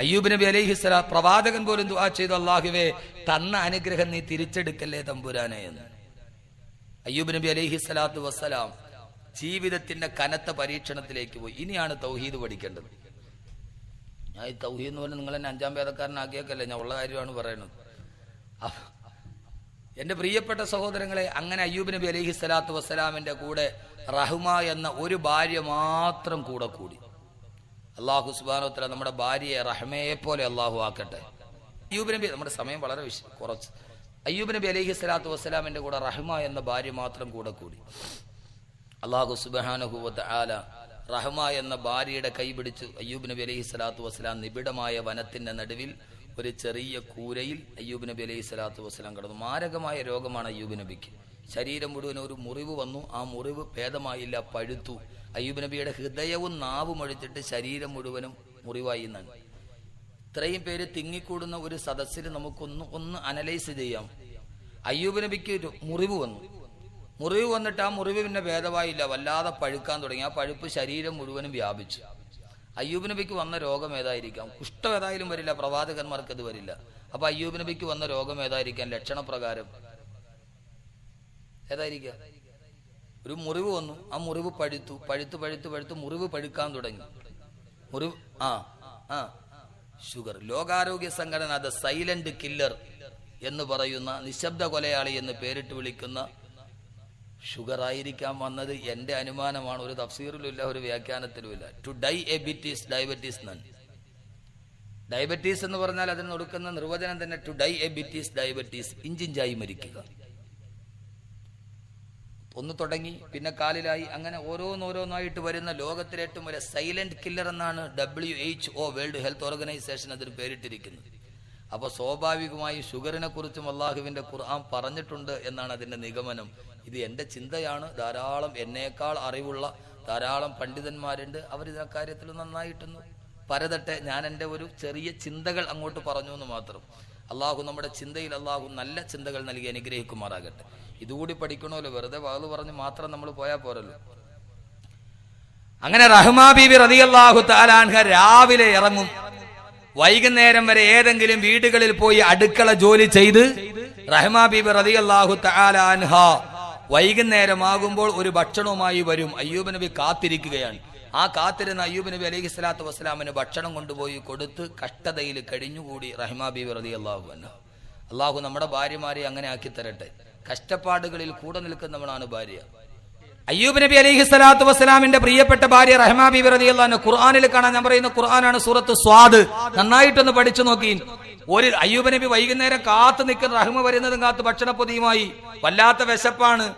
അയ്യൂബ് നബി അലൈഹിസ്സലാ പ്രവാചകൻ പോലും ദുആ ചെയ്തു അള്ളാഹുവേ തന്ന അനുഗ്രഹം നീ തിരിച്ചെടുക്കല്ലേ തമ്പുരാനെ എന്ന്. അയ്യൂബ് നബി അലൈഹി സ്വലാത്തു വസ്സലാം ജീവിതത്തിന്റെ കനത്ത പരീക്ഷണത്തിലേക്ക് പോയി. ഇനിയാണ് തൗഹീദ് പഠിക്കേണ്ടത്. ഞാൻ ഈ തൗഹീദ് എന്ന് പറഞ്ഞാൽ നിങ്ങൾ എന്നെ അഞ്ചാം ഭേദക്കാരനാക്കിയേക്കല്ലേ ഞാൻ ഉള്ള കാര്യമാണ് പറയുന്നത്. എന്റെ പ്രിയപ്പെട്ട സഹോദരങ്ങളെ അങ്ങനെ അയ്യൂബ് നബി അലൈഹി സ്വലാത്തു വസ്സലാമിന്റെ കൂടെ റഹ്മ എന്ന ഒരു ഭാര്യ മാത്രം കൂടെ കൂടി. അള്ളാഹു സുബാനോത്തര നമ്മുടെ ഭാര്യയെ റഹ്മയെ പോലെ അള്ളാഹു ആക്കട്ടെ. അയ്യൂബ് നബി നമ്മുടെ സമയം വളരെ കുറച്ച്. അയ്യൂബ് നബി അലഹി സ്വലാത്തു വസ്സലാമിന്റെ കൂടെ റഹ്മ എന്ന ഭാര്യ മാത്രം കൂടെ കൂടി. അള്ളാഹു സുബാനുഹൂവത്ത് ആല റഹ്മ എന്ന ഭാര്യയുടെ കൈ പിടിച്ചു അയ്യൂബ് നബി അലഹി സ്വലാത്തു വസ്സലാം നിബിഡമായ വനത്തിന്റെ നടുവിൽ ഒരു ചെറിയ കൂരയിൽ അയ്യൂബ് നബി അലൈഹി സ്വലാത്തു വസ്സലാം കടന്നു. മാരകമായ രോഗമാണ് അയ്യൂബ് നബിക്ക്. ശരീരം മുഴുവൻ ഒരു മുറിവ് വന്നു. ആ മുറിവ് ഭേദമായില്ല പഴുത്തു. അയ്യൂബ് നബിയുടെ ഹൃദയവും നാവും ഒഴിച്ചിട്ട് ശരീരം മുഴുവനും മുറിവായി എന്നാണ്. ഇത്രയും പേര് തിങ്ങിക്കൂടുന്ന ഒരു സദസ്സിൽ നമുക്കൊന്ന് ഒന്ന് അനലൈസ് ചെയ്യാം. അയ്യൂബ് നബിക്ക് മുറിവ് വന്നു. മുറിവ് വന്നിട്ട് ആ മുറിവ് പിന്നെ ഭേദമായില്ല. വല്ലാതെ പഴുക്കാൻ തുടങ്ങി. ആ പഴുപ്പ് ശരീരം മുഴുവനും വ്യാപിച്ചു. അയ്യൂബ് നബിക്ക് വന്ന രോഗം ഏതായിരിക്കാം? കുഷ്ഠം ഏതായാലും വരില്ല പ്രവാചകന്മാർക്ക് അത് വരില്ല. അപ്പൊ അയ്യൂബ് നബിക്ക് വന്ന രോഗം ഏതായിരിക്കാം? ലക്ഷണപ്രകാരം. ഏതായിരിക്കാം? ഒരു മുറിവ് വന്നു ആ മുറിവ് പഴുത്തു പഴുത്തു പഴുത്തു പഴുത്ത് മുറിവ് പഴുക്കാൻ തുടങ്ങി. മുറിവ് ആ ആ. ഷുഗർ ലോകാരോഗ്യ സംഘടന അത് സൈലന്റ് കില്ലർ എന്ന് പറയുന്ന നിശബ്ദ കൊലയാളി എന്ന് പേരിട്ട് വിളിക്കുന്ന ഷുഗർ ആയിരിക്കാൻ വന്നത് എന്റെ അനുമാനമാണ്. ഒരു തഫ്സീറിലുമില്ല ഒരു വ്യാഖ്യാനത്തിലുമില്ല. To diabetes diabetes non diabetes എന്ന് പറഞ്ഞാൽ അതിന് കൊടുക്കുന്ന നിർവചനം തന്നെ ടു ഡൈ എബിറ്റീസ് ഡയബറ്റീസ് ഇഞ്ചിഞ്ചായി മരിക്കുക. ഒന്ന് തുടങ്ങി പിന്നെ കാലിലായി. അങ്ങനെ ഓരോന്നോരോന്നായിട്ട് വരുന്ന ലോകത്തിലെ ഏറ്റവും വലിയ സൈലന്റ് കില്ലർ എന്നാണ് W H O world health organisation അതിന് പേരിട്ടിരിക്കുന്നത്. അപ്പോൾ സ്വാഭാവികമായി ഷുഗറിനെ കുറിച്ചും അള്ളാഹുവിന്റെ ഖുർആൻ പറഞ്ഞിട്ടുണ്ട് എന്നാണ് അതിന്റെ നിഗമനം. ഇത് എന്റെ ചിന്തയാണ്. ധാരാളം എന്നേക്കാൾ അറിവുള്ള ധാരാളം പണ്ഡിതന്മാരുണ്ട്. അവർ ഇതിനെ കാര്യത്തിൽ നന്നായിട്ടുന്നു പരതട്ടെ. ഞാൻ എന്റെ ഒരു ചെറിയ ചിന്തകൾ അങ്ങോട്ട് പറഞ്ഞു എന്ന് മാത്രം. അള്ളാഹു നമ്മുടെ ചിന്തയിൽ അള്ളാഹു നല്ല ചിന്തകൾ നൽകി അനുഗ്രഹിക്കുമാറാകട്ടെ. ഇതുകൂടി പഠിക്കണമല്ലോ. വെറുതെ വാത് പറഞ്ഞ് മാത്രം നമ്മൾ പോയാൽ പോരല്ലോ. അങ്ങനെ റഹ്മാ ബീബി റതിയല്ലാഹു താലാൻഹ രാവിലെ ഇറങ്ങും. വൈകുന്നേരം വരെ ഏതെങ്കിലും വീടുകളിൽ പോയി അടുക്കള ജോലി ചെയ്ത് റഹ്മാ ബീബി റതിയല്ലാഹു താലാൻഹ വൈകുന്നേരമാകുമ്പോൾ ഒരു ഭക്ഷണവുമായി വരും. അയ്യൂബ് നബി കാത്തിരിക്കുകയാണ്. ആ കാത്തിരുന്ന അയ്യൂബ് നബി അലൈഹി സ്വലാത്തു വസ്സലാമിന് ഭക്ഷണം കൊണ്ടുപോയി കൊടുത്ത് കഷ്ടതയിൽ കഴിഞ്ഞുകൂടി റഹിമാ ബീബി റതി അള്ളാഹു അന്ന അള്ളാഹു നമ്മുടെ ഭാര്യമാരെ അങ്ങനെ ആക്കി തരട്ടെ കഷ്ടപ്പാടുകളിൽ കൂടെ നിൽക്കുന്നവളാണ് ഭാര്യ. അയ്യൂബ് നബി അലൈഹി സ്വലാത്തു വസ്സലാമിന്റെ പ്രിയപ്പെട്ട ഭാര്യ റഹ്മാ ബീബി റതി അള്ളഹാന് ഖുർആാനിൽ കാണാൻ ഞാൻ പറയുന്ന ഖുർആനാണ് സൂറത്ത് സ്വാദ്. നന്നായിട്ടൊന്ന് പഠിച്ചു നോക്കി ഒരു അയ്യൂബ് നബി വൈകുന്നേരം കാത്തു നിൽക്കുന്ന റഹ്മ വരുന്നതും കാത്ത് ഭക്ഷണപ്പൊതിയുമായി വല്ലാത്ത വിശപ്പാണ്.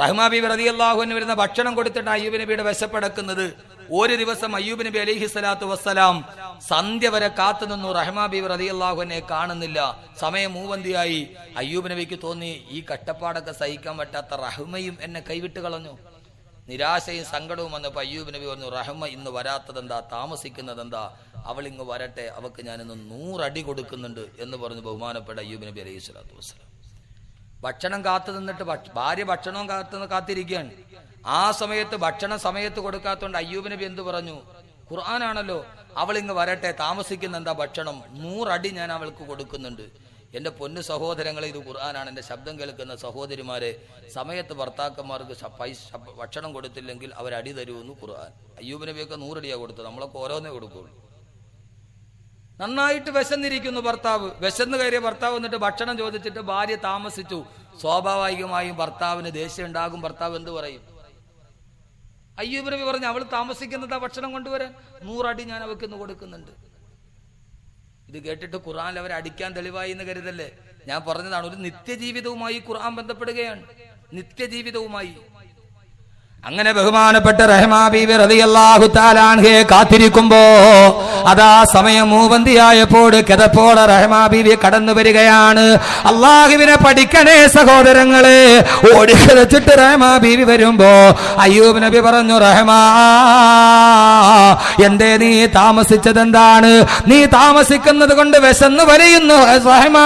റഹ്മാ ബീബി റതി അള്ളാഹുവിന് വരുന്ന ഭക്ഷണം കൊടുത്തിട്ട് അയ്യൂബ് നബിയുടെ വിശപ്പടക്കുന്നത്. ഒരു ദിവസം അയ്യൂബ് നബി അലഹി സ്വലാത്തു വസ്സലാം സന്ധ്യ വരെ കാത്തു നിന്നു. റഹ്മാ ബീബി റതി അള്ളാഹുവിനെ കാണുന്നില്ല. സമയം മൂവന്തിയായി. അയ്യൂബ് നബിക്ക് തോന്നി ഈ കട്ടപ്പാടൊക്കെ സഹിക്കാൻ പറ്റാത്ത റഹ്മയും എന്നെ കൈവിട്ട് കളഞ്ഞു. നിരാശയും സങ്കടവും വന്നപ്പോൾ അയ്യൂബ് നബി പറഞ്ഞു റഹ്മ ഇന്ന് വരാത്തതെന്താ? താമസിക്കുന്നതെന്താ? അവൾ ഇങ്ങ് വരട്ടെ അവക്ക് ഞാനിന്ന് നൂറടി കൊടുക്കുന്നുണ്ട് എന്ന് പറഞ്ഞ് ബഹുമാനപ്പെട്ട അയ്യൂബ് നബി അലൈഹി സ്വലാത്തു വസ്സലാം. ഭക്ഷണം കാത്തു നിന്നിട്ട് ഭാര്യ ഭക്ഷണവും കാത്തു കാത്തിരിക്കുകയാണ്. ആ സമയത്ത് ഭക്ഷണ സമയത്ത് കൊടുക്കാത്തോണ്ട് അയ്യൂബ് നബി എന്ത് പറഞ്ഞു? ഖുർആനാണല്ലോ അവൾ ഇങ്ങ് വരട്ടെ താമസിക്കുന്ന എന്താ ഭക്ഷണം? നൂറടി ഞാൻ അവൾക്ക് കൊടുക്കുന്നുണ്ട്. എന്റെ പൊന്നു സഹോദരങ്ങളെ ഇത് ഖുർആനാണ്. എന്റെ ശബ്ദം കേൾക്കുന്ന സഹോദരിമാരെ സമയത്ത് ഭർത്താക്കന്മാർക്ക് ഭക്ഷണം കൊടുത്തില്ലെങ്കിൽ അവരടി തരുമെന്ന് ഖുർആൻ. അയ്യൂബ് നബിയൊക്കെ നൂറടിയാണ് കൊടുത്തത്. നമ്മളൊക്കെ ഓരോന്നേ കൊടുക്കുള്ളൂ. നന്നായിട്ട് വിശന്നിരിക്കുന്നു ഭർത്താവ്. വിശന്ന് കയറിയ ഭർത്താവ് എന്നിട്ട് ഭക്ഷണം ചോദിച്ചിട്ട് ഭാര്യ താമസിച്ചു. സ്വാഭാവികമായും ഭർത്താവിന് ദേഷ്യം ഉണ്ടാകും. ഭർത്താവ് എന്ത് പറയും? അയ്യൂബ് നബി പറഞ്ഞു അവൾ താമസിക്കുന്നത് ആ ഭക്ഷണം കൊണ്ടുവരാൻ. നൂറടി ഞാൻ അവൾക്ക് ഇന്ന് കൊടുക്കുന്നുണ്ട്. ഇത് കേട്ടിട്ട് ഖുറാൻ അവരെ അടിക്കാൻ തെളിവായി എന്ന് കരുതല്ലേ? ഞാൻ പറഞ്ഞതാണ് ഒരു നിത്യജീവിതവുമായി ഖുർആൻ ബന്ധപ്പെടുകയാണ്. നിത്യജീവിതവുമായി. അങ്ങനെ ബഹുമാനപ്പെട്ട റഹ്മാ ബീബി റളിയല്ലാഹു താലാൻഹയെ കാത്തിരിക്കുമ്പോ അതാ സമയം മൂവന്തിയായപ്പോൾ കിതപ്പോടെ റഹ്മാ കടന്നു വരികയാണ്. അള്ളാഹുവിനെ പഠിക്കണേ സഹോദരങ്ങളെ. ഓടിച്ചിട്ട് റഹ്മാ വരുമ്പോ അയ്യൂബ് നബി പറഞ്ഞു റഹ്മാ എന്തേ നീ താമസിച്ചതെന്താണ്? നീ താമസിക്കുന്നത് കൊണ്ട് വിശന്ന് വരയുന്നു റഹ്മാ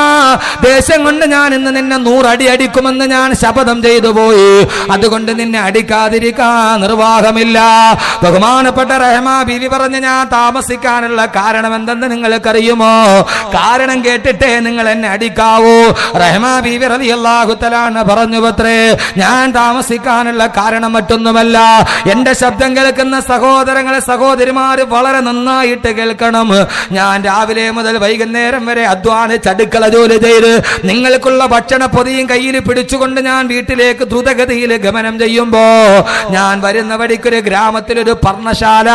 ദേശം കൊണ്ട് ഞാൻ ഇന്ന് നിന്നെ നൂറടി അടിക്കുമെന്ന് ഞാൻ ശപഥം ചെയ്തു പോയി. അതുകൊണ്ട് നിന്നെ അടിക്കാതിരിക്കാൻ നിർവാഹമില്ല. ബഹുമാനപ്പെട്ട റഹ്മാ ബീവി പറഞ്ഞ് ഞാൻ താമസിക്കാനുള്ള കാരണം എന്തെന്ന് നിങ്ങൾക്കറിയുമോ? കാരണം കേട്ടിട്ടേ നിങ്ങൾ എന്നെ അടിക്കാവൂ. റഹ്മാ ബീവി റളിയല്ലാഹു അള്ളാഹുത്തലാണ് പറഞ്ഞു പത്രേ ഞാൻ താമസിക്കാനുള്ള കാരണം മറ്റൊന്നുമല്ല. എന്റെ ശബ്ദം കേൾക്കുന്ന സഹോദരങ്ങളെ സഹോദരിമാര് വളരെ നന്നായിട്ട് കേൾക്കണം. ഞാൻ രാവിലെ മുതൽ വൈകുന്നേരം വരെ അധ്വാനിച്ച് അടുക്കള ജോലി ചെയ്ത് നിങ്ങൾക്കുള്ള ഭക്ഷണ പൊതിയും കയ്യിൽ പിടിച്ചുകൊണ്ട് ഞാൻ വീട്ടിലേക്ക് ദ്രുതഗതിയിൽ ഗമനം ചെയ്യുമ്പോ ഞാൻ വരുന്ന വഴിക്കൊരു ഗ്രാമത്തിലൊരു പർണശാല.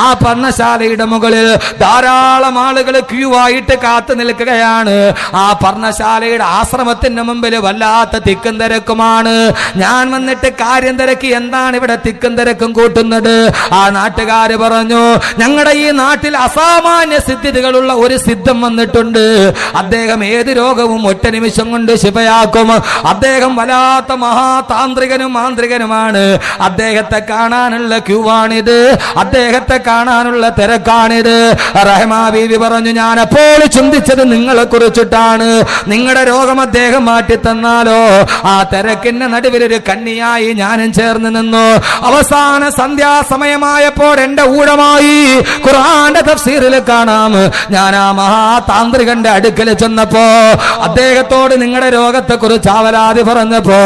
ആ പർണശാലയുടെ മുകളിൽ ധാരാളം ആളുകൾ ക്യൂ ആയിട്ട് കാത്തു നിൽക്കുകയാണ്. ആ പർണശാലയുടെ ആശ്രമത്തിന്റെ മുമ്പിൽ വല്ലാത്ത തിക്കും തിരക്കുമാണ്. ഞാൻ വന്നിട്ട് കാര്യം തിരക്കി എന്താണ് ഇവിടെ തിക്കും തിരക്കും കൂട്ടുന്നത്? ആ നാട്ടുകാര് പറഞ്ഞു ഞങ്ങളുടെ ഈ നാട്ടിൽ അസാമാന്യ സിദ്ധിതികളുള്ള ഒരു സിദ്ധം വന്നിട്ടുണ്ട്. അദ്ദേഹം ഏത് രോഗവും ഒറ്റ നിമിഷം കൊണ്ട് ശിവയാക്കും. അദ്ദേഹം വല്ലാത്ത മഹാതാന്ത്രികനും മാന്ത്രികനുമാണ്. അദ്ദേഹത്തെ കാണാനുള്ള ക്യൂവാണിത്. അദ്ദേഹത്തെ കാണാനുള്ള തിരക്കാണിത്. റഹ്മാ ബീവി പറഞ്ഞു ഞാൻ അപ്പോൾ ചിന്തിച്ചത് നിങ്ങളെ കുറിച്ചിട്ടാണ്. നിങ്ങളുടെ രോഗം അദ്ദേഹം മാറ്റി തന്നാലോ ആ തിരക്കിന്റെ നടുവിൽ ഒരു കണ്ണിയായി ഞാനും ചേർന്ന് നിന്നു. അവസാന സന്ധ്യാസമയമായപ്പോൾ എന്റെ ഊഴമായി ഖുർആന്റെ തഫ്സീറിൽ കാണാം. ഞാൻ ആ മഹാതാന്ത്രികന്റെ അടുക്കൽ ചെന്നപ്പോ അദ്ദേഹത്തോട് നിങ്ങളുടെ രോഗത്തെക്കുറിച്ച് അവലാതി പറഞ്ഞപ്പോ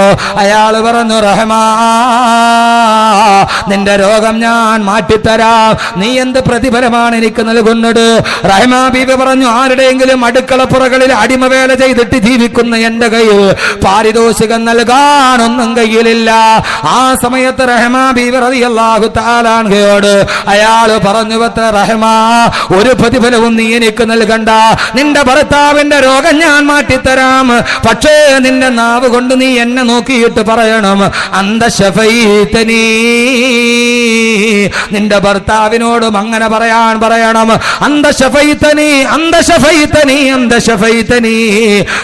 അയാൾ പറഞ്ഞു റഹ്മാ നിന്റെ രോഗം ഞാൻ മാറ്റിത്തരാം. നീ എന്ത് പ്രതിഫലമാണ് എനിക്ക് നൽകുന്നത്? റഹ്മാ പറഞ്ഞു ആരുടെയെങ്കിലും അടുക്കളപ്പുറകളിൽ അടിമവേല ചെയ്തിട്ട് ജീവിക്കുന്ന എന്റെ കയ്യിൽ പാരിതോഷികം നൽകാനൊന്നും കയ്യിലില്ല. ആ സമയത്ത് റഹ്മാ ബീബി റളിയല്ലാഹു തആലാൻഹയോട് അയാൾ പറഞ്ഞു പത്ര റഹ്മാ ഒരു പ്രതിഫലവും നീ എനിക്ക് നൽകണ്ട. നിന്റെ ഭർത്താവിന്റെ രോഗം ഞാൻ മാറ്റിത്തരാം. പക്ഷേ നിന്റെ നാവ് കൊണ്ട് നീ എന്നെ നോക്കിയിട്ട് പറയണം. അന്തശഫൈതനീ നിന്റെ ഭർത്താവിനോടും അങ്ങനെ പറയാൻ പറയണം. അന്തശഫൈത്തനി അന്തശഫൈത്തനി അന്തശഫൈത്തനി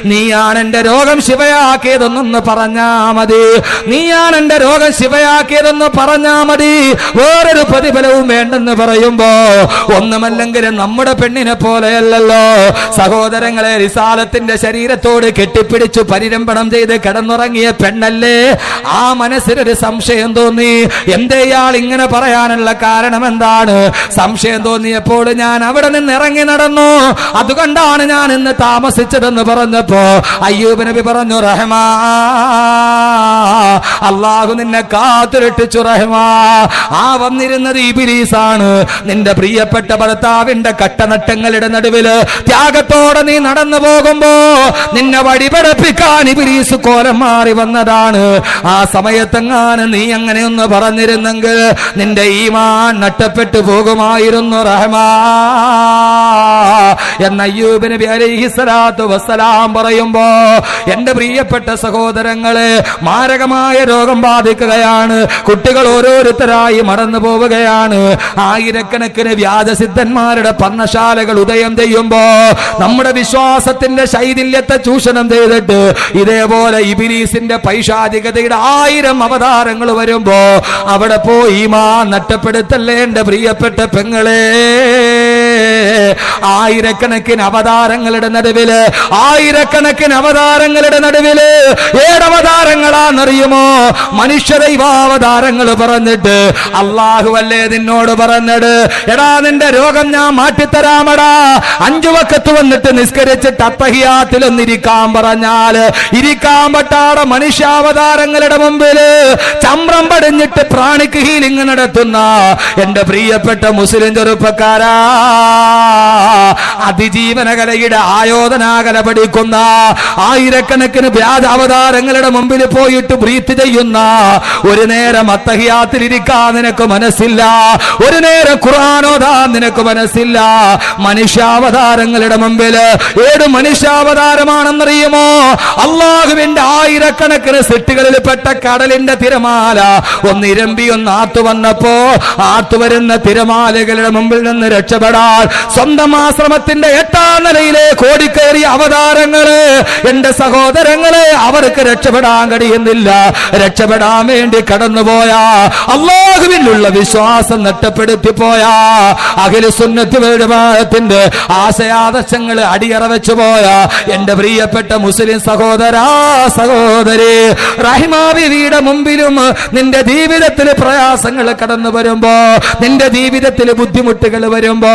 നീയാണ് എന്റെ രോഗം ശിവയാക്കിയതെന്നൊന്ന് പറഞ്ഞാ മതി. നീയാണ് എന്റെ രോഗം ശിവയാക്കിയതെന്ന് പറഞ്ഞാ മതി. വേറൊരു പ്രതിഫലവും വേണ്ടെന്ന് പറയുമ്പോ ഒന്നുമല്ലെങ്കിലും നമ്മുടെ പെണ്ണിനെ പോലെയല്ലല്ലോ. സഹോദരങ്ങളെ റിസാലത്തിന്റെ ശരീരത്തോട് കെട്ടിപ്പിടിച്ചു പരിരംഭണം ചെയ്ത് കിടന്നുറങ്ങിയ പെണ്ണല്ലേ? ആ മനസ്സിനൊരു സംശയം തോന്നി. എന്തേ ഇയാൾ ഇങ്ങനെ പറയാനുള്ള കാരണം എന്താണ്? സംശയം തോന്നിയപ്പോൾ ഞാൻ അവിടെ നിന്ന് ഇറങ്ങി നടന്നു. അതുകൊണ്ടാണ് ഞാൻ ഇന്ന് താമസിച്ചതെന്ന് പറഞ്ഞപ്പോ അയ്യൂബ് നബി പറഞ്ഞു റഹ്മാ അള്ളാഹു നിന്നെ കാത്തുരട്ടിച്ചു റഹ്മാ. ആ വന്നിരുന്നത് ഇബിലീസാണ്. നിന്റെ പ്രിയപ്പെട്ട ഭർത്താവിന്റെ കട്ടനട്ടങ്ങളുടെ നടുവിൽ ത്യാഗത്തോടെ നീ നടന്നു പോകുമ്പോ നിന്നെ വഴിപടപ്പിക്കാൻ ഇബിലീസ് കോലം മാറി വന്നതാണ്. ആ സമയത്തെങ്ങാനും നീ അങ്ങനെ ഒന്ന് അങ്ങനെയൊന്ന് പറഞ്ഞിരുന്നെങ്കിൽ നിന്റെ ഈമാൻ നട്ടപ്പെട്ടു പോകുമായിരുന്നു റഹ്മാ. എന്ന അയ്യൂബ് നബി അലൈഹി സ്വലാത്തു വസ്സലാം പറയുമ്പോ എന്റെ പ്രിയപ്പെട്ട സഹോദരങ്ങളെ മാരകമായ രോഗം ബാധിക്കുകയാണ്. കുട്ടികൾ ഓരോരുത്തരായി മറന്നു പോവുകയാണ്. ആയിരക്കണക്കിന് വ്യാജസിദ്ധന്മാരുടെ പന്നശാലകൾ ഉദയം ചെയ്യുമ്പോ നമ്മുടെ വിശ്വാസത്തിന്റെ ശൈഥില്യത്തെ ചൂഷണം ചെയ്തിട്ട് ഇതേപോലെ ഇബിലീസിന്റെ പൈശാചികതയുടെ ആയിരം അവതാരങ്ങൾ വരുമ്പോ അവിടെ പോയി മാ നട്ടപ്പെടുത്തല്ലേ എന്റെ പ്രിയപ്പെട്ട പെങ്ങളെ. ആയിരക്കണക്കിന് അവതാരങ്ങളുടെ നടുവിൽ ആയിരക്കണക്കിന് അവതാരങ്ങളുടെ നടുവിൽ ഏടവതാരങ്ങളാണെന്നറിയുമോ മനുഷ്യ ദൈവാവതാരങ്ങൾ പറഞ്ഞിട്ട് അള്ളാഹു അല്ലേ നിന്നോട് പറഞ്ഞത്? എടാ നിന്റെ രോഗം ഞാൻ മാറ്റിത്തരാമടാ. അഞ്ചു വക്കത്ത് വന്നിട്ട് നിസ്കരിച്ചിട്ട് അത്തഹിയാത്തിലൊന്നിരിക്കാൻ പറഞ്ഞാൽ ഇരിക്കാൻ പറ്റാതെ മനുഷ്യാവതാരങ്ങളുടെ മുമ്പിൽ ചമ്രം പടിഞ്ഞിട്ട് പ്രാണിക്ക് ഹീലിംഗ് നടത്തുന്ന എന്റെ പ്രിയപ്പെട്ട മുസ്ലിം ചെറുപ്പക്കാരാ. അതിജീവനകലയുടെ ആയോധനാകല പഠിക്കുന്ന ആയിരക്കണക്കിന് വ്യാജ അവതാരങ്ങളുടെ മുമ്പിൽ പോയിട്ട് ബ്രീത്ത് ചെയ്യുന്ന ഒരു നേരം അത്തഹിയാത്തിലിരിക്കാൻ നിനക്ക് മനസ്സില്ല ഒരു നേരം ഖുർആാനോദാൻ നിനക്ക് മനസ്സില്ല. മനുഷ്യാവതാരങ്ങളുടെ മുമ്പിൽ ഏത് മനുഷ്യാവതാരമാണെന്നറിയുമോ? അള്ളാഹുവിന്റെ ആയിരക്കണക്കിന് സെറ്റുകളിൽ പെട്ട കടലിന്റെ തിരമാല ഒന്നിരമ്പി ഒന്നാത്തു വന്നപ്പോ ആത്തു വരുന്ന തിരമാലകളുടെ മുമ്പിൽ നിന്ന് രക്ഷപ്പെടാൻ സ്വന്തം ആശ്രമത്തിന്റെ എട്ടാം നിലയിലെ കോടിക്കേറിയ അവതാരങ്ങൾ എന്റെ സഹോദരങ്ങളെ അവർക്ക് രക്ഷപ്പെടാൻ കഴിയുന്നില്ല. രക്ഷപ്പെടാൻ വേണ്ടി കടന്നുപോയ അള്ളാഹുവിനുള്ള വിശ്വാസം നഷ്ടപ്പെടുത്തി പോയ അഖില സുന്നത്ത് വരുമാനത്തിന്റെ ആശയാദർശങ്ങൾ അടിയറ വെച്ചു പോയ എന്റെ പ്രിയപ്പെട്ട മുസ്ലിം സഹോദരാ സഹോദരി റഹിമാബിയുടെ മുമ്പിലും നിന്റെ ജീവിതത്തിൽ പ്രയാസങ്ങൾ കടന്നു വരുമ്പോ നിന്റെ ജീവിതത്തിൽ ബുദ്ധിമുട്ടുകൾ വരുമ്പോ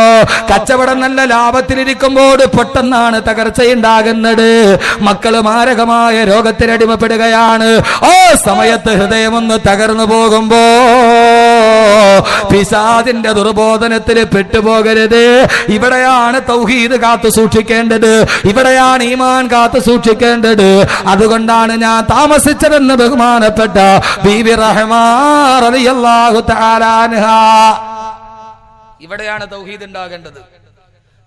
കച്ചവടം നല്ല ലാഭത്തിലിരിക്കുമ്പോൾ പെട്ടെന്നാണ് തകർച്ചയുണ്ടാകുന്നത്. മക്കൾ മാരകമായ രോഗത്തിനടിമപ്പെടുകയാണ് ആ സമയത്ത് ഹൃദയമൊന്ന് തകർന്നു പോകുമ്പോ പിശാദിന്റെ ദുർബോധനത്തിൽ പെട്ടുപോകരുത്. ഇവിടെയാണ് തൗഹീദ് കാത്തു സൂക്ഷിക്കേണ്ടത്. ഇവിടെയാണ് ഈമാൻ കാത്തു സൂക്ഷിക്കേണ്ടത്. അതുകൊണ്ടാണ് ഞാൻ താമസിച്ചതെന്ന് ബഹുമാനപ്പെട്ട ബിബി റഹ്മാൻ ഇവിടെയാണ് തൗഹീദ് ഉണ്ടാകേണ്ടത്.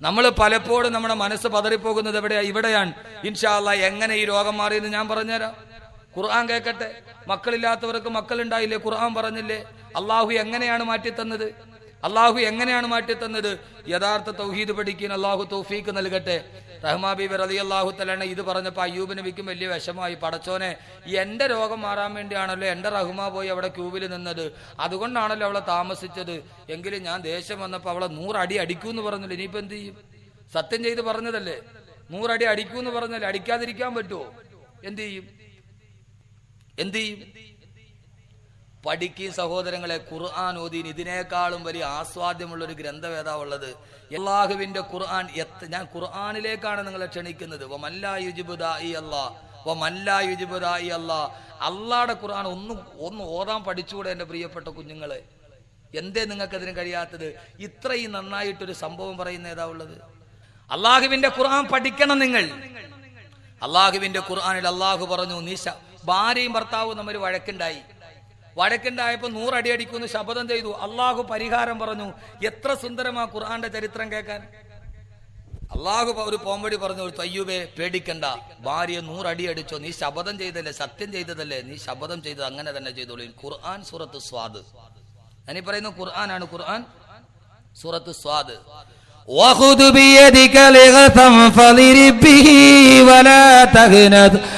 നമ്മൾ പലപ്പോഴും നമ്മുടെ മനസ്സ് പതറിപ്പോകുന്നത് എവിടെയാ? ഇവിടെയാണ്. ഇൻഷാല്ല എങ്ങനെ ഈ രോഗം മാറിയെന്ന് ഞാൻ പറഞ്ഞുതരാം. ഖുർആൻ കേൾക്കട്ടെ മക്കളില്ലാത്തവർക്ക് മക്കളുണ്ടായില്ലേ? ഖുർആൻ പറഞ്ഞില്ലേ? അള്ളാഹു എങ്ങനെയാണ് മാറ്റിത്തന്നത്? അള്ളാഹു എങ്ങനെയാണ് മാറ്റി തന്നത് യഥാർത്ഥ തൗഹീദ് പഠിക്കാൻ അള്ളാഹു തൗഫീക്ക് നൽകട്ടെ. റഹ്മാ ബീബി റലി അള്ളാഹു തലാണ് ഇത് പറഞ്ഞപ്പോൾ അയ്യൂബ് നബിക്കും വലിയ വിഷമായി പടച്ചോനെ എന്റെ രോഗം മാറാൻ വേണ്ടിയാണല്ലോ എന്റെ റഹ്മ പോയി അവിടെ ക്യൂവിൽ നിന്നത്. അതുകൊണ്ടാണല്ലോ അവളെ താമസിച്ചത്. എങ്കിലും ഞാൻ ദേഷ്യം വന്നപ്പോൾ അവളെ നൂറടി അടിക്കൂ എന്ന് പറഞ്ഞില്ല. ഇനിയിപ്പോൾ എന്ത് ചെയ്യും? സത്യം ചെയ്ത് പറഞ്ഞതല്ലേ? നൂറടി അടിക്കൂ എന്ന് പറഞ്ഞാൽ അടിക്കാതിരിക്കാൻ പറ്റുമോ എന്ത് ചെയ്യും? എന്ത് ചെയ്യും? പഠിക്കുകയും സഹോദരങ്ങളെ ഖുർആൻ ഓദീൻ ഇതിനേക്കാളും വലിയ ആസ്വാദ്യമുള്ള ഒരു ഗ്രന്ഥവേദാവുള്ളത് അള്ളാഹുവിന്റെ ഖുർആൻ ഞാൻ ഖുർആനിലേക്കാണ് നിങ്ങളെ ക്ഷണിക്കുന്നത്. അള്ളാടെ ഖുർആൻ ഒന്ന് ഒന്ന് ഓതാൻ പഠിച്ചുകൂടെ എന്റെ പ്രിയപ്പെട്ട കുഞ്ഞുങ്ങളെ? എന്തേ നിങ്ങൾക്ക് അതിന് കഴിയാത്തത്? ഇത്രയും നന്നായിട്ടൊരു സംഭവം പറയുന്ന ഏതാ ഉള്ളത്? അള്ളാഹുവിന്റെ ഖുർആൻ പഠിക്കണം നിങ്ങൾ. അള്ളാഹുവിന്റെ ഖുർആനിൽ അള്ളാഹു പറഞ്ഞു നീശ ഭാര്യയും ഭർത്താവും തമ്മിൽ വഴക്കുണ്ടായി. വഴക്കുണ്ടായപ്പോ നൂറടി അടിക്കുമെന്ന് ശപഥം ചെയ്തു അള്ളാഹു പരിഹാരം പറഞ്ഞു എത്ര സുന്ദരമാ ഖുർആന്റെ ചരിത്രം കേൾക്കാൻ അള്ളാഹു ഒരു പോംവടി പറഞ്ഞു ഒരു തയ്യൂബേ പേടിക്കണ്ട ഭാര്യ നൂറടി അടിച്ചോ നീ ശപഥം ചെയ്തല്ലേ സത്യം ചെയ്തതല്ലേ നീ ശപഥം ചെയ്തത് അങ്ങനെ തന്നെ ചെയ്തോളൂ ഖുർആൻ സൂറത്ത് സ്വാദ് ഞാനീ പറയുന്ന ഖുർആനാണ് ഖുർആൻ സൂറത്ത് സ്വാദ് وخذ بيدك لغثا فضرب به ولا تهند إنا بددناه صابرا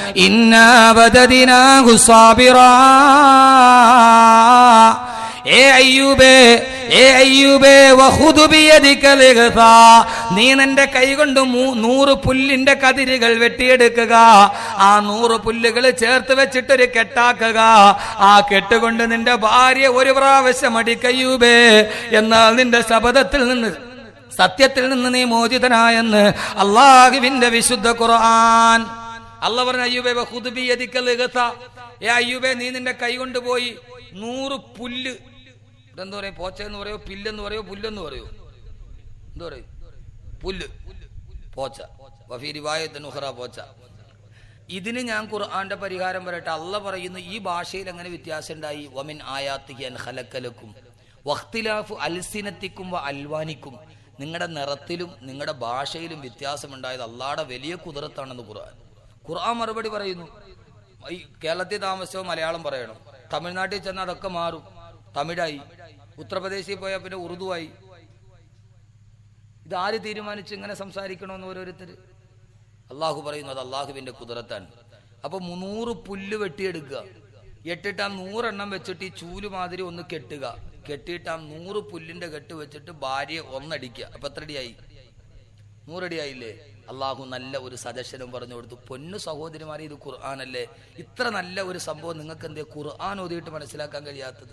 ഏ അയ്യൂബേ ഏ അയ്യൂബേ. നീ നിന്റെ കൈകൊണ്ട് കൊണ്ട് നൂറ് പുല്ലിന്റെ കതിരുകൾ വെട്ടിയെടുക്കുക. ആ നൂറ് പുല്ലുകൾ ചേർത്ത് വെച്ചിട്ടൊരു കെട്ടാക്കുക. ആ കെട്ടുകൊണ്ട് നിന്റെ ഭാര്യ ഒരു പ്രാവശ്യം അടിക്കയ്യൂബേ. എന്നാൽ നിന്റെ ശബദത്തിൽ നിന്ന് സത്യത്തിൽ നിന്ന് നീ മോചിതനായെന്ന് അള്ളാഹുവിന്റെ വിശുദ്ധ ഖുർആൻ അല്ല പറഞ്ഞ അയ്യൂബേ വഹുദു എതിക്കൽ. ഏ അയ്യൂബേ നീ നിന്റെ കൈ കൊണ്ടുപോയി നൂറ് പുല്ല്. ഇതെന്താ പറയാ? പോച്ച എന്ന് പറയോ? പില്ലെന്ന് പറയോ? പുല്ലെന്ന് പറയോ? എന്താ പറയും? പുല്ല്. പോച്ച. വഫീ റിവായത്തിന് ഉഹറ പോച്ച. ഇതിന് ഞാൻ ഖുർആന്റെ പരിഹാരം പറയട്ടെ. അല്ല പറയുന്നു ഈ ഭാഷയിൽ എങ്ങനെ വ്യത്യാസം ഉണ്ടായി? വമിൻ ആയാത്തിക്കാൻ ഹലക്കലക്കും വഖ്തിലാഫു അൽസിനത്തിക്കും വ അൽവാനിക്കും. നിങ്ങളുടെ നിറത്തിലും നിങ്ങളുടെ ഭാഷയിലും വ്യത്യാസമുണ്ടായത് അള്ളാടെ വലിയ കുതിരത്താണെന്ന് ഖുർആൻ. ഖുർആൻ മറുപടി പറയുന്നു. ഈ കേരളത്തിൽ താമസിച്ചോ മലയാളം പറയണം. തമിഴ്നാട്ടിൽ ചെന്ന അതൊക്കെ മാറും. തമിഴായി. ഉത്തർപ്രദേശിൽ പോയാൽ പിന്നെ ഉറുദുവായി. ഇതാര് തീരുമാനിച്ച് ഇങ്ങനെ സംസാരിക്കണമെന്ന് ഓരോരുത്തർ അള്ളാഹു പറയുന്നു അത് അള്ളാഹുവിന്റെ കുതിരത്താണ്. അപ്പൊ മുന്നൂറ് പുല്ല് വെട്ടിയെടുക്കുക. എട്ടിട്ട് നൂറെണ്ണം വെച്ചിട്ട് ഈ ചൂൽ മാതിരി ഒന്ന് കെട്ടുക. കെട്ടിയിട്ട് നൂറ് പുല്ലിന്റെ കെട്ട് വെച്ചിട്ട് ഭാര്യയെ ഒന്നടിക്കുക. അപ്പൊ എത്രടിയായി? നൂറടിയായില്ലേ? അള്ളാഹു നല്ല ഒരു സജഷനും പറഞ്ഞു കൊടുത്തു. പൊന്നു സഹോദരിമാരെ ഇത് ഖുർആാനല്ലേ? ഇത്ര നല്ല ഒരു സംഭവം നിങ്ങൾക്ക് എന്തേ ഖുർആൻ ഓതിയിട്ട് മനസ്സിലാക്കാൻ കഴിയാത്തത്?